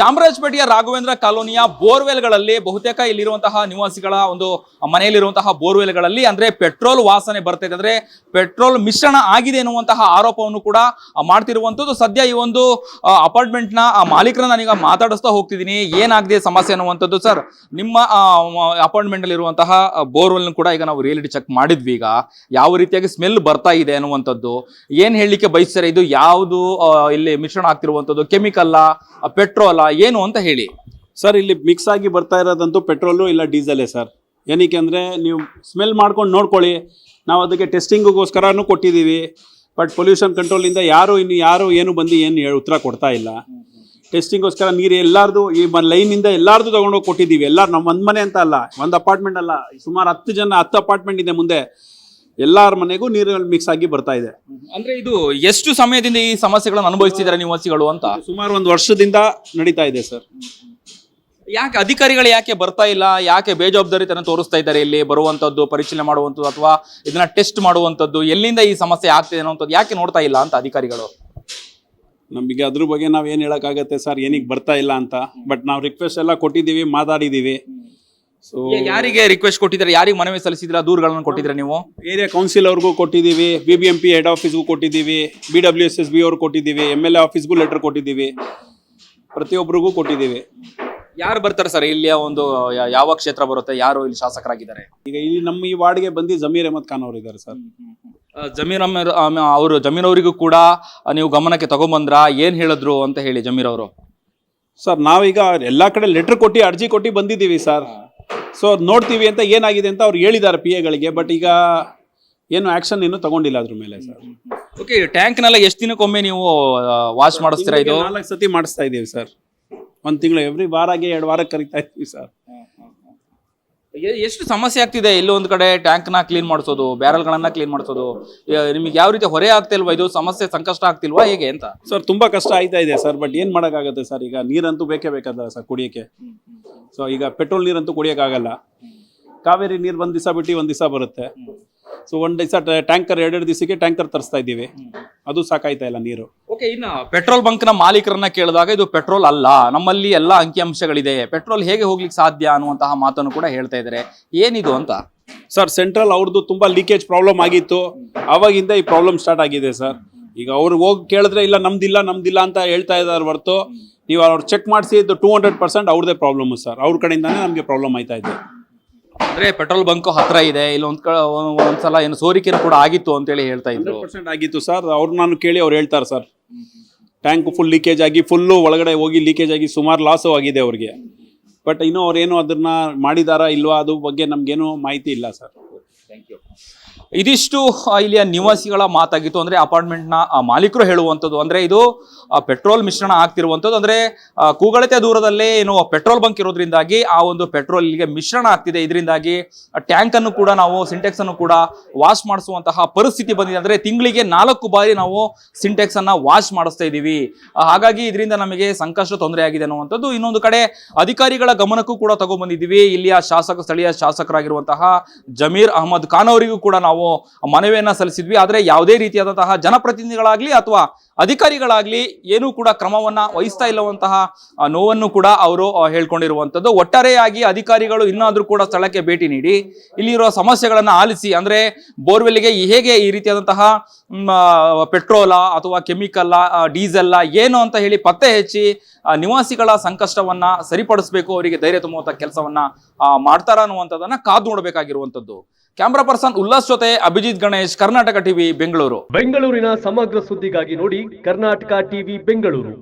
ಚಾಮರಾಜಪೇಟೆಯ ರಾಘವೇಂದ್ರ ಕಾಲೋನಿಯ ಬೋರ್ವೆಲ್ಗಳಲ್ಲಿ ಬಹುತೇಕ ಇಲ್ಲಿರುವಂತಹ ನಿವಾಸಿಗಳ ಒಂದು ಮನೆಯಲ್ಲಿರುವಂತಹ ಬೋರ್ವೆಲ್ಗಳಲ್ಲಿ ಅಂದ್ರೆ ಪೆಟ್ರೋಲ್ ವಾಸನೆ ಬರ್ತಾ ಇದೆ. ಅಂದ್ರೆ ಪೆಟ್ರೋಲ್ ಮಿಶ್ರಣ ಆಗಿದೆ ಎನ್ನುವಂತಹ ಆರೋಪವನ್ನು ಕೂಡ ಮಾಡ್ತಿರುವಂತದ್ದು ಸದ್ಯ ಈ ಒಂದು ಅಪಾರ್ಟ್ಮೆಂಟ್ನ ಮಾಲೀಕರನ್ನ ನಾನೀಗ ಮಾತಾಡಿಸ್ತಾ ಹೋಗ್ತಿದ್ದೀನಿ. ಏನಾಗಿದೆ ಸಮಸ್ಯೆ ಅನ್ನುವಂಥದ್ದು ಸರ್? ನಿಮ್ಮ ಅಪಾರ್ಟ್ಮೆಂಟ್ ಇರುವಂತಹ ಬೋರ್ವೆಲ್ ಕೂಡ ಈಗ ನಾವು ರಿಯಾಲಿಟಿ ಚೆಕ್ ಮಾಡಿದ್ವಿ ಈಗ. ಯಾವ ರೀತಿಯಾಗಿ ಸ್ಮೆಲ್ ಬರ್ತಾ ಇದೆ ಅನ್ನುವಂಥದ್ದು ಏನ್ ಹೇಳಲಿಕ್ಕೆ ಬಯಸ್ತಾರೆ? ಇದು ಯಾವುದು ಇಲ್ಲಿ ಮಿಶ್ರಣ ಆಗ್ತಿರುವಂಥದ್ದು? ಕೆಮಿಕಲ್ಲ ಪೆಟ್ರೋಲ ಏನು ಅಂತ ಹೇಳಿ. ಸರ್, ಇಲ್ಲಿ ಮಿಕ್ಸ್ ಆಗಿ ಬರ್ತಾ ಇರೋದಂತೂ ಪೆಟ್ರೋಲು ಇಲ್ಲ ಡೀಸೆಲೇ ಸರ್. ಏನಕ್ಕೆ ಅಂದರೆ ನೀವು ಸ್ಮೆಲ್ ಮಾಡ್ಕೊಂಡು ನೋಡ್ಕೊಳ್ಳಿ. ನಾವು ಅದಕ್ಕೆ ಟೆಸ್ಟಿಂಗಿಗೋಸ್ಕರನೂ ಕೊಟ್ಟಿದ್ದೀವಿ. ಬಟ್ ಪೊಲ್ಯೂಷನ್ ಕಂಟ್ರೋಲಿಂದ ಯಾರು ಇನ್ನು ಯಾರು ಏನು ಬಂದು ಏನು ಉತ್ತರ ಕೊಡ್ತಾ ಇಲ್ಲ. ಟೆಸ್ಟಿಂಗೋಸ್ಕರ ನೀರು ಎಲ್ಲಾರ್ದು ಈ ಲೈನಿಂದ ಎಲ್ಲಾರ್ದು ತೊಗೊಂಡೋಗಿ ಕೊಟ್ಟಿದ್ದೀವಿ. ಎಲ್ಲರೂ ನಮ್ಮ ಒಂದು ಮನೆ ಅಂತ ಅಲ್ಲ, ಒಂದು ಅಪಾರ್ಟ್ಮೆಂಟ್ ಅಲ್ಲ. ಸುಮಾರು ಹತ್ತು ಜನ, ಹತ್ತು ಅಪಾರ್ಟ್ಮೆಂಟ್ ಇದೆ ಮುಂದೆ. ಎಲ್ಲಾರ ಮನೆಗೂ ನೀರು ಮಿಕ್ಸ್ ಆಗಿ ಬರ್ತಾ ಇದೆ. ಅಂದ್ರೆ ಇದು ಎಷ್ಟು ಸಮಯದಿಂದ ಈ ಸಮಸ್ಯೆಗಳನ್ನು ಅನುಭವಿಸ್ತಿದ್ದಾರೆ ನಿವಾಸಿಗಳು ಅಂತ? ಸುಮಾರು ಒಂದು ವರ್ಷದಿಂದ ನಡೀತಾ ಇದೆ ಸರ್ ಯಾಕೆ ಅಧಿಕಾರಿಗಳು ಯಾಕೆ ಬರ್ತಾ ಇಲ್ಲ? ಯಾಕೆ ಬೇಜವಾಬ್ದಾರಿತನ ತೋರಿಸ್ತಾ ಇದ್ದಾರೆ ಇಲ್ಲಿ ಬರುವಂತದ್ದು ಪರಿಶೀಲನೆ ಮಾಡುವಂಥದ್ದು ಅಥವಾ ಇದನ್ನ ಟೆಸ್ಟ್ ಮಾಡುವಂಥದ್ದು ಎಲ್ಲಿಂದ ಈ ಸಮಸ್ಯೆ ಆಗ್ತಿದೆ ಅನ್ನೋಂಥದ್ದು ಯಾಕೆ ನೋಡ್ತಾ ಇಲ್ಲ ಅಂತ ಅಧಿಕಾರಿಗಳು? ನಮಗೆ ಅದ್ರ ಬಗ್ಗೆ ನಾವು ಏನು ಹೇಳೋಕ್ಕಾಗತ್ತೆ ಸರ್ ಏನಕ್ಕೆ ಬರ್ತಾ ಇಲ್ಲ ಅಂತ. ಬಟ್ ನಾವು ರಿಕ್ವೆಸ್ಟ್ ಎಲ್ಲ ಕೊಟ್ಟಿದ್ದೀವಿ ಮಾತಾಡಿದ್ದೀವಿ. ಸೊ ಯಾರಿಗೆ ರಿಕ್ವೆಸ್ಟ್ ಕೊಟ್ಟಿದ್ರೆ ಯಾರಿಗೆ ಮನವಿ ಸಲ್ಲಿಸಿದ್ರ ದೂರುಗಳನ್ನು ಕೊಟ್ಟಿದ್ರೆ ನೀವು? ಏರಿಯಾ ಕೌನ್ಸಿಲ್ ಅವ್ರಿಗೂ ಕೊಟ್ಟಿದ್ದೀವಿ B B M P head ಆಫೀಸ್ಗೂ ಕೊಟ್ಟಿದ್ದೀವಿ B W S S B ಅವ್ರಿಗೆ ಕೊಟ್ಟಿದ್ದೀವಿ ಎಂ ಎಲ್ ಎ ಆಫೀಸ್ಗೂ ಲೆಟರ್ ಕೊಟ್ಟಿದ್ದೀವಿ. ಪ್ರತಿಯೊಬ್ಬರಿಗೂ ಕೊಟ್ಟಿದ್ದೀವಿ. ಯಾರು ಬರ್ತಾರೆ ಸರ್? ಇಲ್ಲಿಯ ಒಂದು ಯಾ- ಯಾವ ಕ್ಷೇತ್ರ ಬರುತ್ತೆ? ಯಾರು ಇಲ್ಲಿ ಶಾಸಕರಾಗಿದ್ದಾರೆ? ಈಗ ಇಲ್ಲಿ ನಮ್ಮ ಈ ವಾರ್ಡ್ಗೆ ಬಂದು ಜಮೀರ್ ಅಹಮದ್ ಖಾನ್ ಅವರು ಇದ್ದಾರೆ ಸರ್. ಜಮೀರ್ ಅವರು ಜಮೀರ್ ಅವರಿಗೂ ಕೂಡ ಆ, ನೀವು ಗಮನಕ್ಕೆ ತಗೊಂಬಂದ್ರ? ಏನ್ ಹೇಳಿದ್ರು ಅಂತ ಹೇಳಿ ಜಮೀರ್ ಅವರು. ಸರ್ ನಾವೀಗ ಎಲ್ಲ ಕಡೆ ಲೆಟ್ರ್ ಕೊಟ್ಟು ಅರ್ಜಿ ಕೊಟ್ಟು ಬಂದಿದ್ದೀವಿ ಸರ್. ಸೊ ನೋಡ್ತೀವಿ ಅಂತ ಏನಾಗಿದೆ ಅಂತ ಅವ್ರು ಹೇಳಿದ್ದಾರೆ ಪಿ ಎಗಳಿಗೆ ಬಟ್ ಈಗ ಏನು ಆಕ್ಷನ್ ಏನು ತಗೊಂಡಿಲ್ಲ ಅದ್ರ ಮೇಲೆ ಸರ್ ಓಕೆ ಟ್ಯಾಂಕ್ನೆಲ್ಲ ಎಷ್ಟು ದಿನಕ್ಕೊಮ್ಮೆ ನೀವು ವಾಶ್ ಮಾಡಿಸ್ತೀರಾ ಇದು? ನಾಲ್ಕು ಸತಿ ಮಾಡಿಸ್ತಾ ಇದ್ದೀವಿ ಸರ್ ಒಂದು ತಿಂಗಳು ಎವ್ರಿ ವಾರಾಗೆ ಎರಡು ವಾರಕ್ಕೆ ಕರಿತಾ ಇದ್ದೀವಿ ಸರ್ ಎ- ಎಷ್ಟು ಸಮಸ್ಯೆ ಆಗ್ತಿದೆ ಎಲ್ಲೋ ಒಂದು ಕಡೆ ಟ್ಯಾಂಕ್ನ ಕ್ಲೀನ್ ಮಾಡಿಸೋದು ಬ್ಯಾರಲ್ಗಳನ್ನ ಕ್ಲೀನ್ ಮಾಡಿಸೋದು ನಿಮಗೆ ಯಾವ ರೀತಿ ಹೊರೆ ಆಗ್ತಿಲ್ವಾ? ಇದು ಸಮಸ್ಯೆ ಸಂಕಷ್ಟ ಆಗ್ತಿಲ್ವಾ? ಹೇಗೆ ಅಂತ? ಸರ್ ತುಂಬಾ ಕಷ್ಟ ಆಯ್ತಾ ಇದೆ ಸರ್ ಬಟ್ ಏನು ಮಾಡೋಕ್ಕಾಗುತ್ತೆ ಸರ್? ಈಗ ನೀರಂತೂ ಬೇಕೇ ಬೇಕಲ್ಲ ಸರ್ ಕುಡಿಯೋಕ್ಕೆ. ಸೊ ಈಗ ಪೆಟ್ರೋಲ್ ನೀರಂತೂ ಕುಡಿಯೋಕ್ಕಾಗಲ್ಲ. ಕಾವೇರಿ ನೀರು ಒಂದು ದಿವಸ ಬಿಟ್ಟು ಒಂದು ದಿವಸ ಬರುತ್ತೆ. ಸೊ ಒಂದು ದಿವಸ ಟ್ಯಾಂಕರ್ ಎರಡೆರಡು ದಿವಸಕ್ಕೆ ಟ್ಯಾಂಕರ್ ತರಿಸ್ತಾ ಇದ್ದೀವಿ. ಅದು ಸಾಕಾಯ್ತಾ ಇಲ್ಲ ನೀರು. ಓಕೆ ಇನ್ನ ಪೆಟ್ರೋಲ್ ಬಂಕ್ನ ಮಾಲೀಕರನ್ನ ಕೇಳಿದಾಗ ಇದು ಪೆಟ್ರೋಲ್ ಅಲ್ಲ. ನಮ್ಮಲ್ಲಿ ಎಲ್ಲ ಅಂಕಿಅಂಶಗಳಿದೆ. ಪೆಟ್ರೋಲ್ ಹೇಗೆ ಹೋಗ್ಲಿಕ್ಕೆ ಸಾಧ್ಯ ಅನ್ನುವಂತಹ ಮಾತನ್ನು ಕೂಡ ಹೇಳ್ತಾ ಇದ್ದಾರೆ. ಏನಿದು ಅಂತ? ಸರ್ ಸೆಂಟ್ರಲ್ ಅವ್ರದ್ದು ತುಂಬಾ ಲೀಕೇಜ್ ಪ್ರಾಬ್ಲಮ್ ಆಗಿತ್ತು. ಅವಾಗಿಂದ ಈ ಪ್ರಾಬ್ಲಮ್ ಸ್ಟಾರ್ಟ್ ಆಗಿದೆ ಸರ್. ಈಗ ಅವ್ರಿಗೆ ಹೋಗಿ ಕೇಳಿದ್ರೆ ಇಲ್ಲ ನಮ್ದಿಲ್ಲ ನಮ್ದಿಲ್ಲ ಅಂತ ಹೇಳ್ತಾ ಇದ್ದಾರೆ ಹೊರತು ನೀವು ಅವ್ರು ಚೆಕ್ ಮಾಡಿಸಿ ಇದು ಟೂ ಹಂಡ್ರೆಡ್ ಪರ್ಸೆಂಟ್ ಅವ್ರದೇ ಪ್ರಾಬ್ಲಮ್ ಸರ್. ಅವ್ರ ಕಡೆಯಿಂದಾನೇ ನಮಗೆ ಪ್ರಾಬ್ಲಮ್ ಆಯ್ತಾ ಇದೆ. ಅಂದ್ರೆ ಪೆಟ್ರೋಲ್ ಬಂಕ್ ಹತ್ರ ಇದೆ. ಇಲ್ಲ ಒಂದ್ ಒಂದ್ಸಲ ಏನು ಸೋರಿಕೆನೂ ಕೂಡ ಆಗಿತ್ತು ಅಂತೇಳಿ ಹೇಳ್ತಾ ಇದ್ರು. ಪರ್ಸೆಂಟ್ ಆಗಿತ್ತು ಸರ್. ಅವ್ರು ನಾನು ಕೇಳಿ ಅವ್ರು ಹೇಳ್ತಾರೆ ಸರ್. ಟ್ಯಾಂಕ್ ಫುಲ್ ಲೀಕೇಜ್ ಆಗಿ ಫುಲ್ಲು ಒಳಗಡೆ ಹೋಗಿ ಲೀಕೇಜ್ ಆಗಿ ಸುಮಾರು ಲಾಸು ಆಗಿದೆ ಅವ್ರಿಗೆ. ಬಟ್ ಇನ್ನೂ ಅವ್ರೇನು ಅದನ್ನ ಮಾಡಿದಾರಾ ಇಲ್ವಾ ಅದು ಬಗ್ಗೆ ನಮ್ಗೇನು ಮಾಹಿತಿ ಇಲ್ಲ ಸರ್ ಇದಿಷ್ಟು ಇಲ್ಲಿಯ ನಿವಾಸಿಗಳ ಮಾತಾಗಿತ್ತು. ಅಂದ್ರೆ ಅಪಾರ್ಟ್ಮೆಂಟ್ನ ಮಾಲೀಕರು ಹೇಳುವಂಥದ್ದು. ಅಂದ್ರೆ ಇದು ಪೆಟ್ರೋಲ್ ಮಿಶ್ರಣ ಆಗ್ತಿರುವಂಥದ್ದು. ಅಂದ್ರೆ ಕೂಗಳತೆ ದೂರದಲ್ಲೇ ಏನು, ಪೆಟ್ರೋಲ್ ಬಂಕ್ ಇರೋದ್ರಿಂದಾಗಿ ಆ ಒಂದು ಪೆಟ್ರೋಲ್ ಇಲ್ಲಿಗೆ ಮಿಶ್ರಣ ಆಗ್ತಿದೆ. ಇದರಿಂದಾಗಿ ಟ್ಯಾಂಕ್ ಅನ್ನು ಕೂಡ ನಾವು, ಸಿಂಟೆಕ್ಸ್ ಅನ್ನು ಕೂಡ ವಾಶ್ ಮಾಡಿಸುವಂತಹ ಪರಿಸ್ಥಿತಿ ಬಂದಿದೆ. ಅಂದ್ರೆ ತಿಂಗಳಿಗೆ ನಾಲ್ಕು ಬಾರಿ ನಾವು ಸಿಂಟೆಕ್ಸ್ ಅನ್ನ ವಾಶ್ ಮಾಡಿಸ್ತಾ ಇದ್ದೀವಿ. ಹಾಗಾಗಿ ಇದರಿಂದ ನಮಗೆ ಸಂಕಷ್ಟ ತೊಂದರೆ ಆಗಿದೆ ಅನ್ನುವಂಥದ್ದು. ಇನ್ನೊಂದು ಕಡೆ ಅಧಿಕಾರಿಗಳ ಗಮನಕ್ಕೂ ಕೂಡ ತಗೊಂಡ್ಬಂದಿದ್ದೀವಿ ಇಲ್ಲಿಯ ಶಾಸಕ, ಸ್ಥಳೀಯ ಶಾಸಕರಾಗಿರುವಂತಹ ಜಮೀರ್ ಅಹಮದ್ ಖಾನ್ ಅವರಿಗೂ ಕೂಡ ನಾವು ಮನವಿಯನ್ನ ಸಲ್ಲಿಸಿದ್ವಿ. ಆದರೆ ಯಾವುದೇ ರೀತಿಯಾದಂತಹ ಜನಪ್ರತಿನಿಧಿಗಳಾಗ್ಲಿ ಅಥವಾ ಅಧಿಕಾರಿಗಳಾಗ್ಲಿ ಏನೂ ಕೂಡ ಕ್ರಮವನ್ನ ವಹಿಸ್ತಾ ಇಲ್ಲವಂತಹ ನೋವನ್ನು ಕೂಡ ಅವರು ಹೇಳ್ಕೊಂಡಿರುವಂಥದ್ದು. ಒಟ್ಟಾರೆಯಾಗಿ ಅಧಿಕಾರಿಗಳು ಇನ್ನಾದರೂ ಕೂಡ ಸ್ಥಳಕ್ಕೆ ಭೇಟಿ ನೀಡಿ ಇಲ್ಲಿರುವ ಸಮಸ್ಯೆಗಳನ್ನು ಆಲಿಸಿ, ಅಂದ್ರೆ ಬೋರ್ವೆಲ್ಗೆ ಹೇಗೆ ಈ ರೀತಿಯಾದಂತಹ ಪೆಟ್ರೋಲ ಅಥವಾ ಕೆಮಿಕಲ್ಲ ಡೀಸೆಲ್ಲ ಏನು ಅಂತ ಹೇಳಿ ಪತ್ತೆ ಹಚ್ಚಿ ನಿವಾಸಿಗಳ ಸಂಕಷ್ಟವನ್ನ ಸರಿಪಡಿಸಬೇಕು, ಅವರಿಗೆ ಧೈರ್ಯ ತುಂಬುವಂತ ಕೆಲಸವನ್ನ ಮಾಡ್ತಾರ ಅನ್ನುವಂಥದ್ದನ್ನ ಕಾದು ನೋಡಬೇಕಾಗಿರುವಂತದ್ದು ಕ್ಯಾಮ್ರಾ ಪರ್ಸನ್ ಉಲ್ಲಾಸ್ ಜೊತೆ ಅಭಿಜಿತ್ ಗಣೇಶ್, ಕರ್ನಾಟಕ ಟಿವಿ, ಬೆಂಗಳೂರು. ಬೆಂಗಳೂರಿನ ಸಮಗ್ರ ಸುದ್ದಿಗಾಗಿ ನೋಡಿ ಕರ್ನಾಟಕ ಟಿವಿ, ಬೆಂಗಳೂರು.